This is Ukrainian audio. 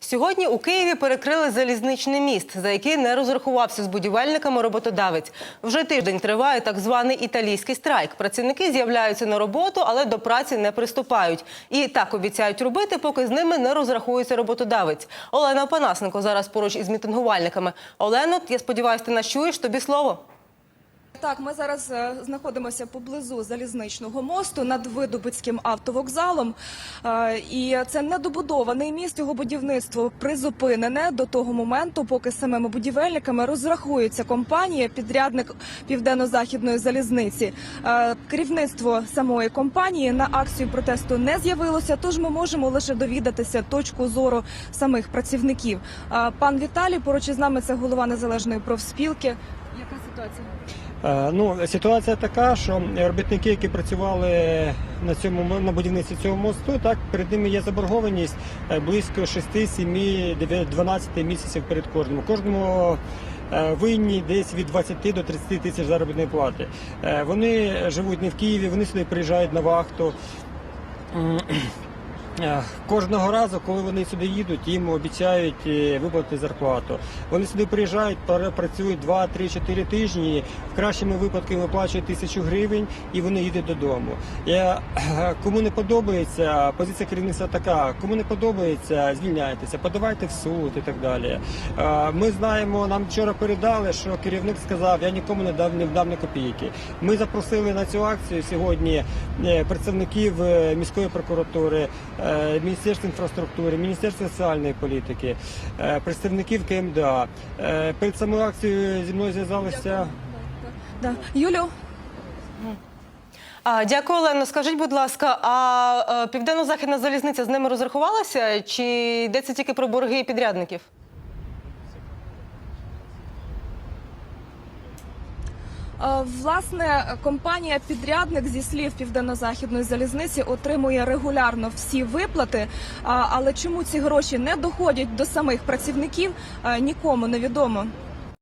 Сьогодні у Києві перекрили залізничний міст, за який не розрахувався з будівельниками роботодавець. Вже тиждень триває так званий італійський страйк. Працівники з'являються на роботу, але до праці не приступають. І так обіцяють робити, поки з ними не розрахується роботодавець. Олена Панасенко зараз поруч із мітингувальниками. Олено, я сподіваюся, ти нас чуєш. Тобі слово. Так, ми зараз е, знаходимося поблизу залізничного мосту над Видобицьким автовокзалом. Е, І це недобудований міст. Його будівництво призупинене до того моменту, поки самими будівельниками розрахується компанія, підрядник південно-західної залізниці. Е, Керівництво самої компанії на акцію протесту не з'явилося, тож ми можемо лише довідатися точку зору самих працівників. Пан Віталій поруч із нами це голова незалежної профспілки. Яка ситуація? Е, Ну, ситуація така, що робітники, які працювали на цьому на будівництві цього мосту, так перед ними є заборгованість е, близько 6, 7, 12 місяців перед кожним. Кожному е, винні десь від 20 до 30 тисяч заробітної плати. Вони живуть не в Києві, вони сюди приїжджають на вахту. Е, Кожного разу, коли вони сюди їдуть, їм обіцяють е, виплатити зарплату. Вони сюди приїжджають, пра- працюють 2, 3, 4 тижні. В кращому випадку виплачують тисячу гривень і вони їдуть додому. Я, е, кому не подобається, позиція керівництва така, кому не подобається, звільняйтеся, подавайте в суд і так далі. Ми знаємо, нам вчора передали, що керівник сказав, я нікому не дав не дам ні копійки. Ми запросили на цю акцію сьогодні представників міської прокуратури, Міністерства інфраструктури, Міністерства соціальної політики, е, представників КМДА. Е, Перед самою акцією зі мною зв'язалися. Да. Юлю, А, дякую, Олено. Скажіть, будь ласка, а е, південно-західна залізниця з ними розрахувалася? Чи йдеться тільки про борги підрядників? Власне, компанія підрядник зі слів південно-західної залізниці отримує регулярно всі виплати. Але чому ці гроші не доходять до самих працівників, е, нікому не відомо.